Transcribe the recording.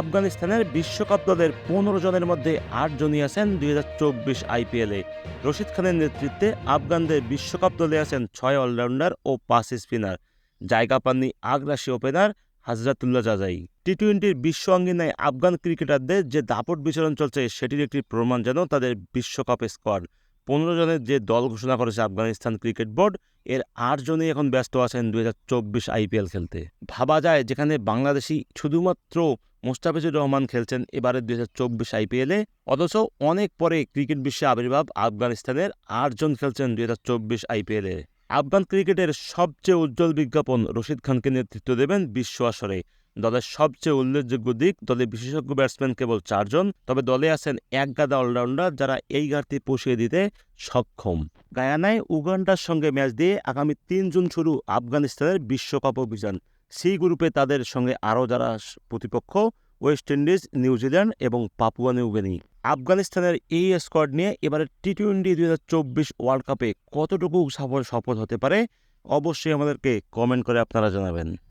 আফগানিস্তানের বিশ্বকাপ দলের পনেরো জনের মধ্যে আট জনই আছেন দুই হাজার চব্বিশ আইপিএলে রশিদ খানের নেতৃত্বে আফগানদের বিশ্বকাপ দলে আছেন ছয় অলরাউন্ডার ও পাঁচ স্পিনার। জায়গা পাননি আগ্রাসী ওপেনার হাজরাতুল্লাহ জাজাই। টি টোয়েন্টির বিশ্ব অঙ্গিনায় আফগান ক্রিকেটারদের যে দাপট বিচরণ চলছে, সেটির একটি প্রমাণ যেন তাদের বিশ্বকাপ স্কোয়াড। পনেরো জনের যে দল ঘোষণা করেছে আফগানিস্তান ক্রিকেট বোর্ড, এর আট জনই এখন ব্যস্ত আছেন দুই হাজার চব্বিশ আইপিএল খেলতে। ভাবা যায় যেখানে বাংলাদেশি শুধুমাত্র মোস্তাফিজুর রহমান খেলছেন এবারে দুই হাজার চব্বিশ আইপিএলে অথচ অনেক পরে ক্রিকেট বিশ্বে আবির্ভাব আফগানিস্তানের আটজন খেলছেন দুই হাজার চব্বিশ আইপিএলে আফগান ক্রিকেটের সবচেয়ে উজ্জ্বল বিজ্ঞাপন রশিদ খানকে নেতৃত্ব দেবেন বিশ্ব আসরে। দলের সবচেয়ে উল্লেখযোগ্য দিক দলে বিশেষজ্ঞ ব্যাটসম্যান কেবল চারজন, তবে দলে আছেন এক গাদা অলরাউন্ডার যারা এই ঘাটতি পুষিয়ে দিতে সক্ষম। গায়ানায় উগান্ডার সঙ্গে ম্যাচ দিয়ে আগামী তিন জুন শুরু আফগানিস্তানের বিশ্বকাপ অভিযান। সি গ্রুপে তাদের সঙ্গে আরও যারা প্রতিপক্ষ, ওয়েস্ট ইন্ডিজ, নিউজিল্যান্ড এবং পাপুয়া নিউগিনি। আফগানিস্তানের এই স্কোয়াড নিয়ে এবারে টি টোয়েন্টি দুই হাজার চব্বিশ ওয়ার্ল্ড কাপে কতটুকু সফল সফল হতে পারে, অবশ্যই আমাদেরকে কমেন্ট করে আপনারা জানাবেন।